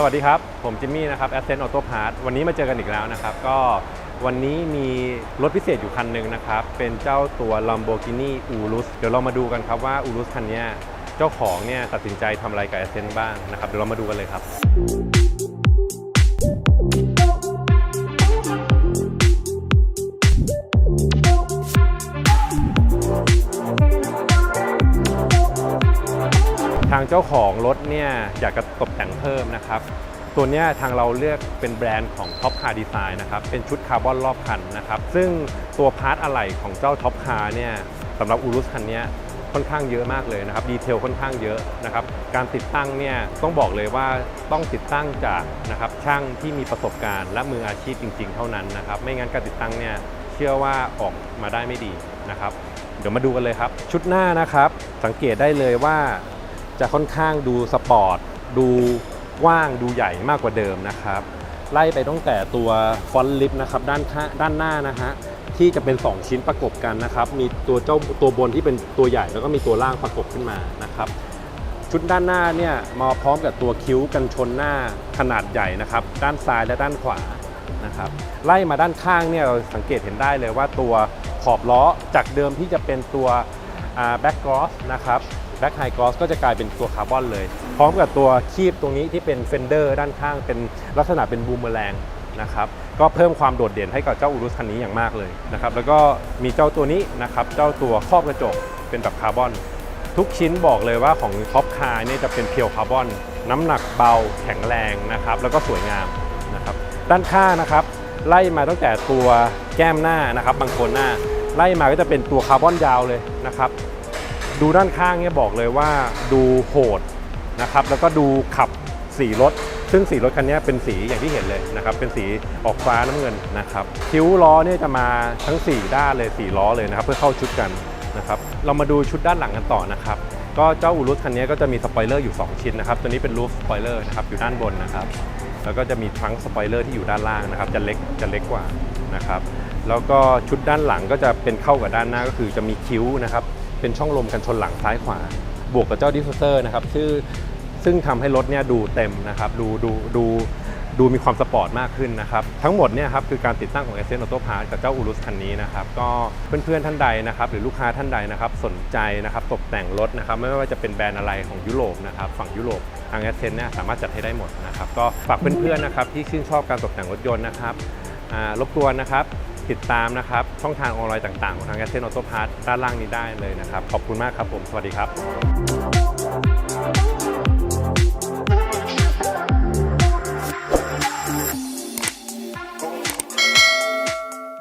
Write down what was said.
สวัสดีครับ ผมจิมมี่นะครับ Ascent Auto Parts วันนี้มาเจอกันอีกแล้วนะครับ ก็วันนี้มีรถพิเศษอยู่คันหนึ่งนะครับ เป็นเจ้าตัว Lamborghini Urus เดี๋ยวเรามาดูกันครับว่า Urus คันนี้เจ้าของเนี่ยตัดสินใจทำอะไรกับ Ascent บ้างนะครับ เดี๋ยวเรามาดูกันเลยครับางเจ้าของรถเนี่ยอยากจะตกแต่งเพิ่มนะครับ ตัวเนี้ยทางเราเลือกเป็นแบรนด์ของ Top Car Design นะครับ เป็นชุดคาร์บอนรอบคันนะครับ ซึ่งตัวพาร์ทอะไหล่ของเจ้า Top Car เนี่ยสำหรับอูรุสคันนี้ค่อนข้างเยอะมากเลยนะครับ ดีเทลค่อนข้างเยอะนะครับ การติดตั้งเนี่ยต้องบอกเลยว่าต้องติดตั้งจากนะครับช่างที่มีประสบการณ์และมืออาชีพจริง ๆ เท่านั้นนะครับ ไม่งั้นการติดตั้งเนี่ยเชื่อว่าออกมาได้ไม่ดีนะครับ เดี๋ยวมาดูกันเลยครับ ชุดหน้านะครับ สังเกตได้เลยว่า จะค่อนข้างดูสปอร์ตดูกว้างดูใหญ่มากกว่าเดิมนะครับ ไล่ไปตั้งแต่ตัวฟอนต์ลิฟต์นะครับด้านข้างด้านหน้านะฮะที่จะเป็น 2 ชิ้นประกบกันนะครับ มีตัวเจ้าตัวบนที่เป็นตัวใหญ่แล้วก็มีตัวล่างประกบขึ้นมานะครับชุดด้านหน้าเนี่ยมาพร้อมกับตัวคิ้วกันชนหน้าขนาดใหญ่นะครับ ด้านซ้ายและด้านขวานะครับไล่มาด้านข้างเนี่ยเราสังเกตเห็นได้เลยว่าตัวขอบล้อจากเดิมที่จะเป็นตัวแบ็กกรอสนะครับ แบ็กไฮกอสก็จะกลายเป็นตัวคาร์บอนเลย พร้อมกับตัวคีบตรงนี้ที่เป็นเฟนเดอร์ด้านข้างเป็นลักษณะเป็นบูมเมอแรงนะครับก็เพิ่มความโดดเด่นให้กับเจ้าอูรุสคันนี้อย่างมากเลยนะครับแล้วก็มีเจ้าตัวนี้นะครับเจ้าตัวครอบกระจกเป็นแบบคาร์บอน ทุกชิ้นบอกเลยว่าของท็อปคาร์นี่จะเป็นเพียวคาร์บอน น้ำหนักเบาแข็งแรงนะครับแล้วก็สวยงามนะครับด้านข้างนะครับไล่มาตั้งแต่ตัวแก้มหน้านะครับบางคนหน้า ไล่มาก็จะเป็นตัวคาร์บอนยาวเลยนะครับ ดูด้านข้างเนี่ยบอกเลยว่าดูโหดนะครับแล้วก็ดูขับสีรถ ซึ่งสีรถคันนี้เป็นสีอย่างที่เห็นเลยนะครับ เป็นสีออกฟ้าน้ำเงินนะครับคิ้วล้อเนี่ยจะมาทั้ง 4 ด้านเลย4ล้อเลยนะครับ เพื่อเข้าชุดกันนะครับเรามาดูชุดด้านหลังกันต่อนะครับก็เจ้าอูรุสคันนี้ก็จะมีสปอยเลอร์อยู่ 2 ชิ้นนะครับ ตัวนี้เป็นรูฟสปอยเลอร์นะครับอยู่ด้านบนนะครับ แล้วก็จะมีทรังสปอยเลอร์ที่อยู่ด้านล่างนะครับ จะเล็กจะเล็กกว่านะครับ แล้วก็ชุดด้านหลังก็จะเป็นเข้ากับด้านหน้าก็คือจะมีคิ้วนะครับ เป็นช่องลมกันชนหลังซ้ายขวา บวกกับเจ้าดิฟฟิวเซอร์นะครับชื่อซึ่งทำให้รถเนี่ยดูเต็มนะครับดูดูดูดูมีความสปอร์ตมากขึ้นนะครับ ทั้งหมดเนี่ยครับคือการติดตั้งของ a อ c e n t Auto Parts กับเจ้าอูรุสคันนี้นะครับ ก็เพื่อนๆท่านใดนะครับ หรือลูกค้าท่านใดนะครับ สนใจนะครับตกแต่งรถนะครับ ไม่ว่าจะเป็นแบรนด์อะไรของยุโรปนะครับ ฝั่งยุโรปทาง a อ c e n t เนี่ยสามารถจัดให้ได้หมดนะครับ ก็ฝากเพื่อนๆนะครับที่ชื่นชอบการตกแต่งรถยนต์นะครับ รบกวนนะครับ ติดตามนะครับ ช่องทางออนไลน์ต่างๆ ของทางแอ c e n t Auto Parts ด้านล่างนี้ได้เลยนะครับ ขอบคุณมากครับผม สวัสดีครับ